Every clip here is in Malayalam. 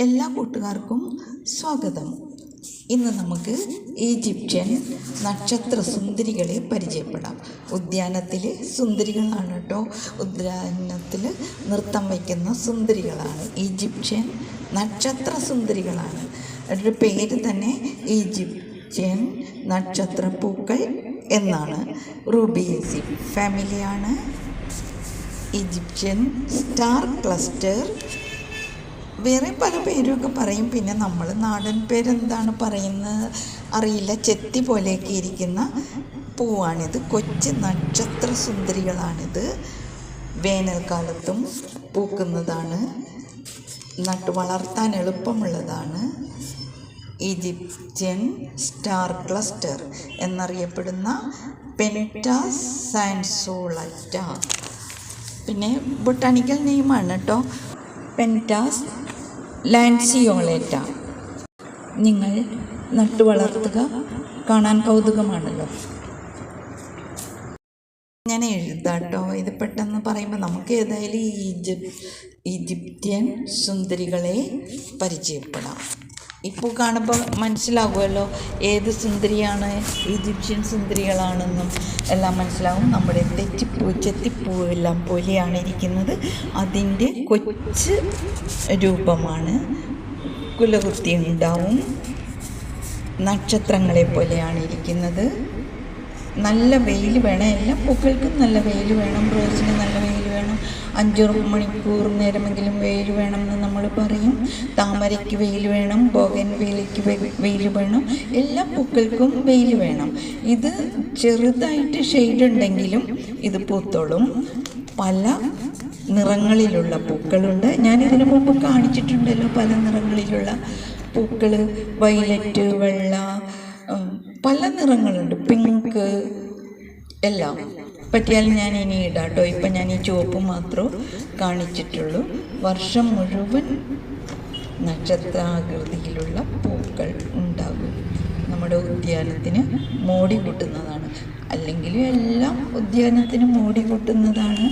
എല്ലാ കൂട്ടുകാർക്കും സ്വാഗതം. ഇന്ന് നമുക്ക് ഈജിപ്ഷ്യൻ നക്ഷത്ര സുന്ദരികളെ പരിചയപ്പെടാം. ഉദ്യാനത്തിലെ സുന്ദരികളാണ് കേട്ടോ. ഉദ്യാനത്തിൽ നൃത്തം വയ്ക്കുന്ന സുന്ദരികളാണ് ഈജിപ്ഷ്യൻ നക്ഷത്ര സുന്ദരികളാണ് അവരുടെ പേര് തന്നെ ഈജിപ്ഷ്യൻ നക്ഷത്ര പൂക്കൾ എന്നാണ് റൂബിയസി ഫാമിലിയാണ്. ഈജിപ്ഷ്യൻ സ്റ്റാർ ക്ലസ്റ്റർ വേറെ പല പേരൊക്കെ പറയും. പിന്നെ നമ്മൾ നാടൻ പേരെന്താണ് പറയുന്നത് അറിയില്ല. ചെത്തി പോലെയൊക്കെ ഇരിക്കുന്ന പൂവാണിത്. കൊച്ചു നക്ഷത്ര സുന്ദരികളാണിത്. വേനൽക്കാലത്തും പൂക്കുന്നതാണ്. നട്ടു വളർത്താൻ എളുപ്പമുള്ളതാണ്. ഈജിപ്ഷ്യൻ സ്റ്റാർ ക്ലസ്റ്റർ എന്നറിയപ്പെടുന്ന പെനിറ്റ സാൻസോളറ്റ. പിന്നെ ബൊട്ടാണിക്കൽ നെയിമാണ് കേട്ടോ പെന്റാസ് ലാൻസിയോളേറ്റ നിങ്ങൾ നട്ടു വളർത്തുക കാണാൻ കൗതുകമാണല്ലോ. ഞാൻ എഴുതാട്ടോ. ഇത് പെട്ടെന്ന് പറയുമ്പോൾ നമുക്ക് ഏതായാലും ഈ ഈജിപ് ഈജിപ്ത്യൻ സുന്ദരികളെ പരിചയപ്പെടാം. ഇപ്പോൾ കാണുമ്പോൾ മനസ്സിലാകുമല്ലോ ഏത് സുന്ദരിയാണ് ഈജിപ്ഷ്യൻ സുന്ദരികളാണെന്നും എല്ലാം മനസ്സിലാവും. നമ്മുടെ തെറ്റിപ്പൂ ചെത്തിപ്പൂ എല്ലാം പോലെയാണ് ഇരിക്കുന്നത്. അതിന്റെ കൊച്ച് രൂപമാണ്. കുലകുത്തി ഉണ്ടാവും നക്ഷത്രങ്ങളെ പോലെയാണ് ഇരിക്കുന്നത്. നല്ല വെയിൽ വേണം. എല്ലാ പൂക്കൾക്കും നല്ല വെയിൽ വേണം. റോസിന് നല്ല വെയിൽ വേണം. അഞ്ചു മണിക്കൂർ നേരമെങ്കിലും വെയിൽ വേണം എന്ന് നമ്മൾ പറയും. താമരയ്ക്ക് വെയിൽ വേണം. ബോഗൻ വേലിക്ക് വെയിൽ വേണം. എല്ലാ പൂക്കൾക്കും വെയിൽ വേണം. ഇത് ചെറുതായിട്ട് ഷെയ്ഡ് ഉണ്ടെങ്കിലും ഇത് പൂത്തോളും. പല നിറങ്ങളിലുള്ള പൂക്കളുണ്ട്. ഞാൻ ഇതിനു മുമ്പ് കാണിച്ചിട്ടുണ്ടല്ലോ. പല നിറങ്ങളിലുള്ള പൂക്കൾ വയലറ്റ് വെള്ള പല നിറങ്ങളുണ്ട്. പിങ്ക് എല്ലാം. പറ്റിയാൽ ഞാൻ ഇനി ഇടാം കേട്ടോ ഇപ്പം ഞാൻ ഈ ചുവപ്പ് മാത്രം കാണിച്ചിട്ടുള്ളൂ. വർഷം മുഴുവൻ നക്ഷത്രാകൃതിയിലുള്ള പൂക്കൾ ഉണ്ടാകും. നമ്മുടെ ഉദ്യാനത്തിന് മോടി കൂട്ടുന്നതാണ്. അല്ലെങ്കിൽ എല്ലാം ഉദ്യാനത്തിന് മോടി കൂട്ടുന്നതാണ്.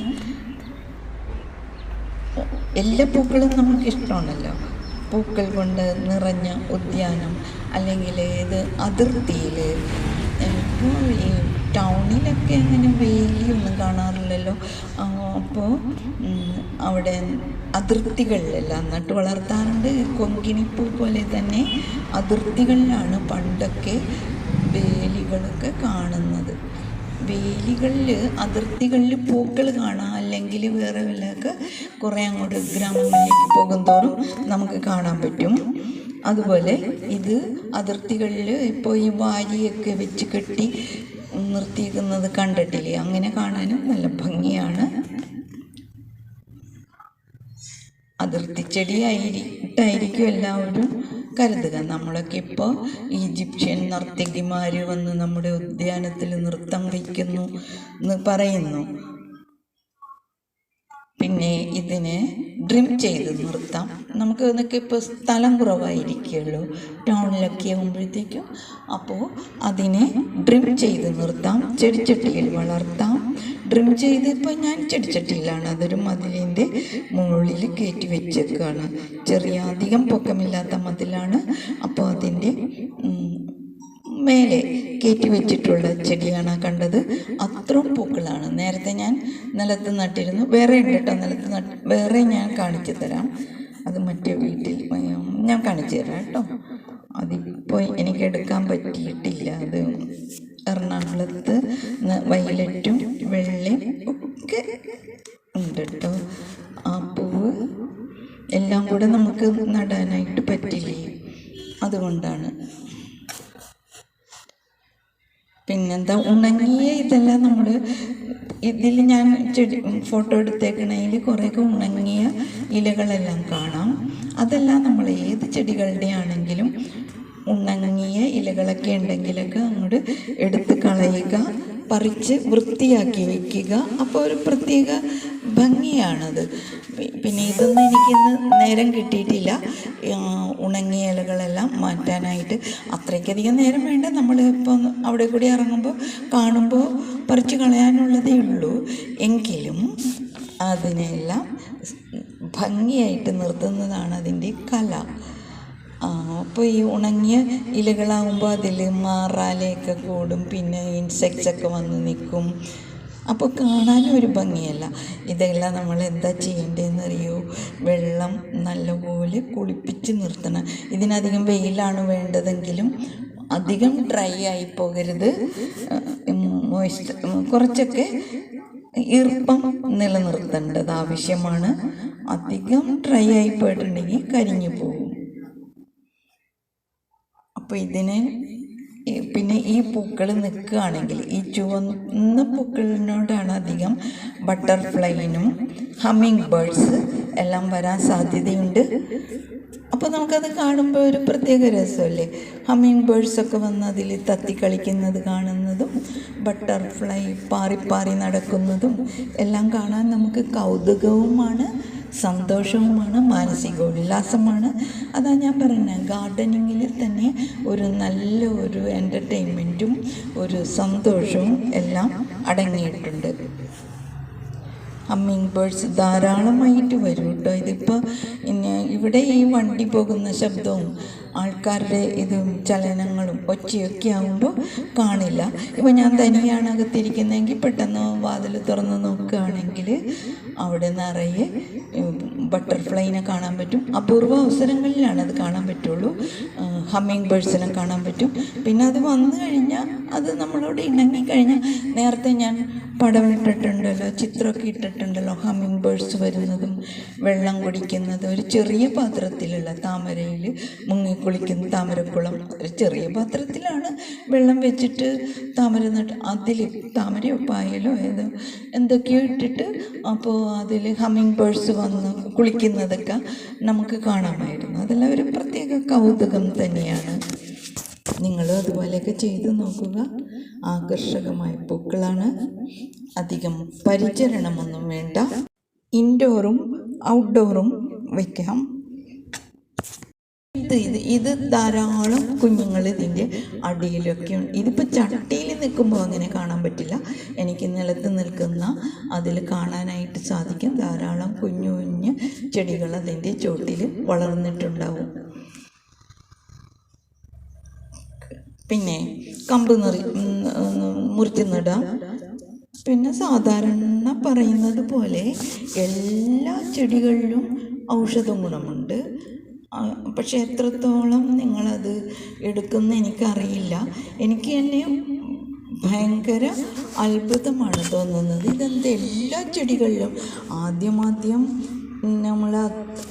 എല്ലാ പൂക്കളും നമുക്ക് ഇഷ്ടമാണല്ലോ. പൂക്കൾ കൊണ്ട് നിറഞ്ഞ ഉദ്യാനം അല്ലെങ്കിൽ ഏത് അതിർത്തിയിൽ ഇപ്പോൾ ഈ ടൗണിലൊക്കെ അങ്ങനെ വേലിയൊന്നും കാണാറില്ലല്ലോ? അപ്പോൾ അവിടെ അതിർത്തികളിലെല്ലാം നട്ട് വളർത്താറുണ്ട്. കൊങ്കിണിപ്പൂ പോലെ തന്നെ അതിർത്തികളിലാണ് പണ്ടൊക്കെ വേലികളൊക്കെ കാണുന്നത്. വേലികളിൽ അതിർത്തികളിൽ പൂക്കൾ കാണാം. അല്ലെങ്കിൽ വേറെ വല്ലതൊക്കെ കുറേ അങ്ങോട്ട് ഗ്രാമങ്ങളിലേക്ക് പോകും തോറും നമുക്ക് കാണാൻ പറ്റും. അതുപോലെ ഇത് അതിർത്തികളിൽ ഇപ്പോൾ ഈ വാരിയൊക്കെ വെച്ച് കെട്ടി നിർത്തിയിരിക്കുന്നത് കണ്ടിട്ടില്ലേ? അങ്ങനെ കാണാനും നല്ല ഭംഗിയാണ്. അതിർത്തി ചെടിയായിട്ടായിരിക്കും എല്ലാവരും കരുതുക. നമ്മളൊക്കെ ഇപ്പോൾ ഈജിപ്ഷ്യൻ നർത്തകിമാർ വന്ന് നമ്മുടെ ഉദ്യാനത്തിൽ നൃത്തം വയ്ക്കുന്നു എന്ന് പറയുന്നു. പിന്നെ ഇതിനെ ഡ്രിം ചെയ്ത് നിർത്താം. നമുക്ക് ഇതൊക്കെ ഇപ്പോൾ സ്ഥലം കുറവായിരിക്കുമല്ലോ. ടൗണിലൊക്കെ ആകുമ്പോഴത്തേക്കും അപ്പോൾ അതിനെ ഡ്രിം ചെയ്ത് നിർത്താം. ചെടിച്ചട്ടിയിൽ വളർത്താം. ഡ്രിം ചെയ്ത് ഇപ്പോൾ ഞാൻ ചെടിച്ചട്ടിയിലാണ്. അതൊരു മതിലിന്റെ മുകളിൽ കയറ്റി വെച്ചേക്കാണ്. ചെറിയ അധികം പൊക്കമില്ലാത്ത മതിലാണ്. അപ്പോൾ അതിന്റെ മേലെ കയറ്റി വെച്ചിട്ടുള്ള ചെടിയാണ് കണ്ടത്. അത്രയും പൂക്കളാണ്. നേരത്തെ ഞാൻ നിലത്ത് നട്ടിരുന്നു. വേറെ ഉണ്ട് കേട്ടോ. നിലത്ത് നട്ട് വേറെ ഞാൻ കാണിച്ചു തരാം. അത് മറ്റേ വീട്ടിൽ ഞാൻ കാണിച്ചു തരാം കേട്ടോ. അതിപ്പോൾ എനിക്ക് എടുക്കാൻ പറ്റിയിട്ടില്ല. അത് എറണാകുളത്ത് വയലറ്റും വെള്ളയും ഒക്കെ ഉണ്ട് കേട്ടോ. ആ പൂവ് എല്ലാം കൂടെ നമുക്ക് നടാനായിട്ട് പറ്റില്ലേ അതുകൊണ്ടാണ് പിന്നെന്താ ഉണങ്ങിയ ഇതെല്ലാം നമ്മൾ ഇതിൽ ഞാൻ ചെടി ഫോട്ടോ എടുത്തേക്കണതിൽ കുറേയൊക്കെ ഉണങ്ങിയ ഇലകളെല്ലാം കാണാം. അതെല്ലാം നമ്മൾ ഏത് ചെടികളുടെ ആണെങ്കിലും ഉണങ്ങിയ ഇലകളൊക്കെ ഉണ്ടെങ്കിലൊക്കെ അങ്ങോട്ട് എടുത്ത് കളയുക. പറിച്ച് വൃത്തിയാക്കി വയ്ക്കുക അപ്പോൾ ഒരു പ്രത്യേക ഭംഗിയാണത്. പിന്നെ ഇതൊന്നും എനിക്കിന്ന് നേരം കിട്ടിയിട്ടില്ല. ഉണങ്ങിയ ഇലകളെല്ലാം മാറ്റാനായിട്ട് അത്രയ്ക്കധികം നേരം വേണ്ട. നമ്മൾ ഇപ്പോൾ അവിടെ കൂടി ഇറങ്ങുമ്പോൾ കാണുമ്പോൾ പറിച്ചു കളയാനുള്ളതേ ഉള്ളൂ. എങ്കിലും അതിനെല്ലാം ഭംഗിയായിട്ട് നിർത്തുന്നതാണ് അതിന്റെ കല. അപ്പോൾ ഈ ഉണങ്ങിയ ഇലകളാകുമ്പോൾ അതിൽ മാറാലയൊക്കെ കൂടും പിന്നെ ഇൻസെക്ട്സ് ഒക്കെ വന്ന് നിൽക്കും അപ്പോൾ കാണാനും ഒരു ഭംഗിയല്ല. ഇതെല്ലാം നമ്മൾ എന്താ ചെയ്യേണ്ടതെന്ന് അറിയോ വെള്ളം നല്ലപോലെ കുളിപ്പിച്ച് നിർത്തണം. ഇതിനധികം വെയിലാണ് വേണ്ടതെങ്കിലും അധികം ഡ്രൈ ആയി പോകരുത്. മോയിസ്റ്റ് കുറച്ചൊക്കെ ഈർപ്പം നിലനിർത്തേണ്ടത് ആവശ്യമാണ്. അധികം ഡ്രൈ ആയി പോയിട്ടുണ്ടെങ്കിൽ കരിഞ്ഞു പോകും. അപ്പോൾ ഇതിന് പിന്നെ ഈ പൂക്കൾ നിൽക്കുകയാണെങ്കിൽ ഈ ചുവന്ന പൂക്കളിനോടാണ് അധികം ബട്ടർഫ്ലൈനും ഹമ്മിങ് ബേർഡ്സ് എല്ലാം വരാൻ സാധ്യതയുണ്ട്. അപ്പോൾ നമുക്കത് കാണുമ്പോൾ ഒരു പ്രത്യേക രസമല്ലേ? ഹമ്മിങ് ബേർഡ്സൊക്കെ വന്ന് അതിൽ തത്തി കളിക്കുന്നത് കാണുന്നതും ബട്ടർഫ്ലൈ പാറിപ്പാറി പാറി നടക്കുന്നതും എല്ലാം കാണാൻ നമുക്ക് കൗതുകവുമാണ്. സന്തോഷവുമാണ് മാനസിക ഉല്ലാസമാണ് അതാ ഞാൻ പറയുന്നത് ഗാർഡനിങ്ങിൽ തന്നെ ഒരു നല്ല ഒരു എന്റർടൈൻമെന്റും ഒരു സന്തോഷവും എല്ലാം അടങ്ങിയിട്ടുണ്ട്. ഹമ്മിങ് ബേർഡ്സ് ധാരാളമായിട്ട് വരും കേട്ടോ. ഇതിപ്പോൾ ഇവിടെ ഈ വണ്ടി പോകുന്ന ശബ്ദവും ആൾക്കാരുടെ ഇതും ചലനങ്ങളും ഒച്ചയൊക്കെ ആകുമ്പോൾ കാണില്ല. ഇപ്പോൾ ഞാൻ തനിയാണ് അകത്തിരിക്കുന്നതെങ്കിൽ പെട്ടെന്ന് വാതിൽ തുറന്ന് നോക്കുകയാണെങ്കിൽ അവിടെ നിറയെ ബട്ടർഫ്ലൈനെ കാണാൻ പറ്റും. അപൂർവ അവസരങ്ങളിലാണ് അത് കാണാൻ പറ്റുള്ളൂ. ഹമ്മിങ് ബേഴ്സിനെ കാണാൻ പറ്റും. പിന്നെ അത് വന്നു കഴിഞ്ഞാൽ അത് നമ്മളോട് ഇണങ്ങി കഴിഞ്ഞാൽ നേരത്തെ ഞാൻ പടം ഇട്ടിട്ടുണ്ടല്ലോ ചിത്രമൊക്കെ ഇട്ടിട്ടുണ്ടല്ലോ ഹമ്മിങ് ബേർഡ്സ് വരുന്നതും വെള്ളം കുടിക്കുന്നതും. ഒരു ചെറിയ പാത്രത്തിലുള്ള താമരയിൽ മുങ്ങി കുളിക്കുന്ന താമരക്കുളം ഒരു ചെറിയ പാത്രത്തിലാണ് വെള്ളം വെച്ചിട്ട് താമര നട്ട് അതിൽ താമരയോ പായലോ ഏതോ എന്തൊക്കെയോ ഇട്ടിട്ട് അപ്പോൾ അതിൽ ഹമ്മിങ് ബേർഡ്സ് വന്ന് കുളിക്കുന്നതൊക്കെ നമുക്ക് കാണാമായിരുന്നു. അതെല്ലാം ഒരു പ്രത്യേക കൗതുകം തന്നെയാണ്. നിങ്ങളും അതുപോലെയൊക്കെ ചെയ്തു നോക്കുക. ആകർഷകമായ പൂക്കളാണ്. അധികം പരിചരണമൊന്നും വേണ്ട. ഇൻഡോറും ഔട്ട്ഡോറും വയ്ക്കാം ഇത് ഇത് ഇത് ധാരാളം കുഞ്ഞുങ്ങൾ ഇതിന്റെ അടിയിലൊക്കെ ഉണ്ട്. ഇതിപ്പോൾ ചട്ടിയിൽ നിൽക്കുമ്പോൾ അങ്ങനെ കാണാൻ പറ്റില്ല. എനിക്ക് നിലത്ത് നിൽക്കുന്ന അതിൽ കാണാനായിട്ട് സാധിക്കും. ധാരാളം കുഞ്ഞു കുഞ്ഞ് ചെടികൾ അതിന്റെ ചോട്ടിൽ വളർന്നിട്ടുണ്ടാവും. പിന്നെ കമ്പ് നിറി മുറിച്ച് നടാം. പിന്നെ സാധാരണ പറയുന്നത് പോലെ എല്ലാ ചെടികളിലും ഔഷധ ഗുണമുണ്ട്. പക്ഷെ എത്രത്തോളം നിങ്ങളത് എടുക്കുന്ന എനിക്കറിയില്ല. എനിക്ക് തന്നെ ഭയങ്കര അത്ഭുതമാണ് തോന്നുന്നത്. ഇതെന്ത് എല്ലാ ചെടികളിലും ആദ്യമാദ്യം നമ്മൾ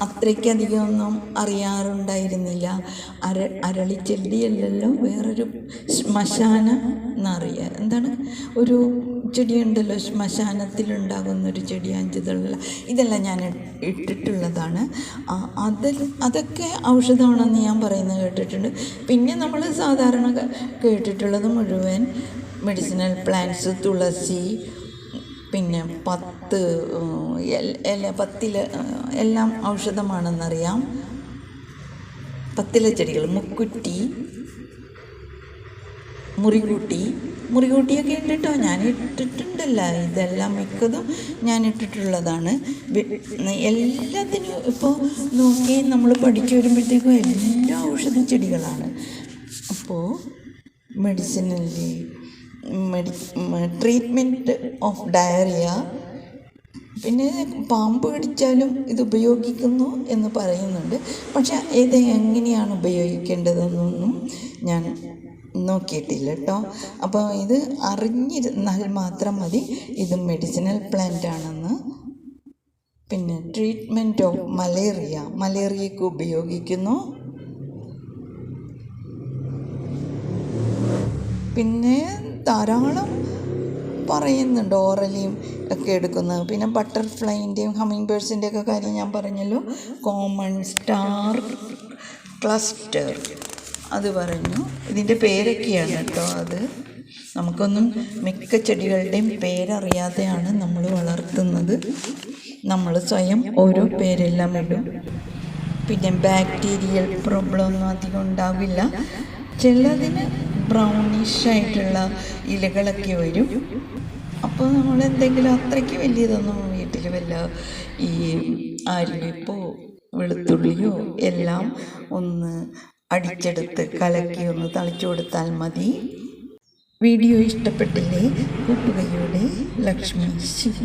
അത്രയ്ക്കധികമൊന്നും അറിയാറുണ്ടായിരുന്നില്ല. അര അരളിച്ചെടിയല്ലല്ലോ വേറൊരു ശ്മശാന എന്നറിയ എന്താണ്? ഒരു ചെടിയുണ്ടല്ലോ ശ്മശാനത്തിലുണ്ടാകുന്നൊരു ചെടി അഞ്ചുതള്ള ഇതെല്ലാം ഞാൻ ഇട്ടിട്ടുള്ളതാണ്. അതിൽ അതൊക്കെ ഔഷധമാണെന്ന് ഞാൻ പറയുന്നത് കേട്ടിട്ടുണ്ട്. പിന്നെ നമ്മൾ സാധാരണ കേട്ടിട്ടുള്ളത് മുഴുവൻ മെഡിസിനൽ പ്ലാന്റ്സ് തുളസി പിന്നെ പത്ത് എല പത്തില എല്ലാം ഔഷധമാണെന്നറിയാം. പത്തില ചെടികൾ മുക്കുറ്റി മുറികൂട്ടി. മുറികൂട്ടിയൊക്കെ ഇട്ടിട്ടോ? ഞാൻ ഇട്ടിട്ടുണ്ടല്ല. ഇതെല്ലാം മിക്കതും ഞാൻ ഇട്ടിട്ടുള്ളതാണ്. എല്ലാത്തിനും ഇപ്പോൾ നോക്കി നമ്മൾ പഠിച്ചു വരുമ്പോഴത്തേക്കും എല്ലാ ഔഷധ ചെടികളാണ്. അപ്പോൾ മെഡിസിനലി മെഡി ട്രീറ്റ്മെന്റ് ഓഫ് ഡയറിയ പിന്നെ പാമ്പ് കടിച്ചാലും ഇത് ഉപയോഗിക്കുന്നു എന്ന് പറയുന്നുണ്ട്. പക്ഷെ ഇത് എങ്ങനെയാണ് ഉപയോഗിക്കേണ്ടതെന്നൊന്നും ഞാൻ നോക്കിയിട്ടില്ല കേട്ടോ. അപ്പോൾ ഇത് അറിഞ്ഞിരുന്നാൽ മാത്രം മതി. ഇത് മെഡിസിനൽ പ്ലാന്റ് ആണെന്ന്. പിന്നെ ട്രീറ്റ്മെന്റ് ഓഫ് മലേറിയ മലേറിയക്ക് ഉപയോഗിക്കുന്നു. പിന്നെ ധാരാളം പറയുന്നുണ്ട് ഓറലിയും ഒക്കെ എടുക്കുന്നത്. പിന്നെ ബട്ടർഫ്ലൈന്റെയും ഹമ്മിങ് ബേഡ്സിന്റെയൊക്കെ കാര്യം ഞാൻ പറഞ്ഞല്ലോ. കോമൺ സ്റ്റാർ ക്ലസ്റ്റർ അത് പറഞ്ഞു ഇതിന്റെ പേരൊക്കെയാണ് കേട്ടോ അത്. നമുക്കൊന്നും മിക്ക ചെടികളുടെയും പേരറിയാതെയാണ് നമ്മൾ വളർത്തുന്നത്. നമ്മൾ സ്വയം ഓരോ പേരെല്ലാം ഇടും. പിന്നെ ബാക്ടീരിയൽ പ്രോബ്ലം ഒന്നും അധികം ഉണ്ടാവില്ല. ചിലതിന് ബ്രൗണിഷ് ആയിട്ടുള്ള ഇലകളൊക്കെ വരും. അപ്പോൾ നമ്മൾ എന്തെങ്കിലും അത്രയ്ക്ക് വലിയതൊന്നും വീട്ടിൽ വല്ല ഈ ആര്യവേപ്പോ വെളുത്തുള്ളിയോ എല്ലാം ഒന്ന് അടിച്ചെടുത്ത് കലക്കി ഒന്ന് തളിച്ചു കൊടുത്താൽ മതി. വീഡിയോ ഇഷ്ടപ്പെട്ടില്ലേ കൂട്ടുകയോടെ ലക്ഷ്മി ശിവ.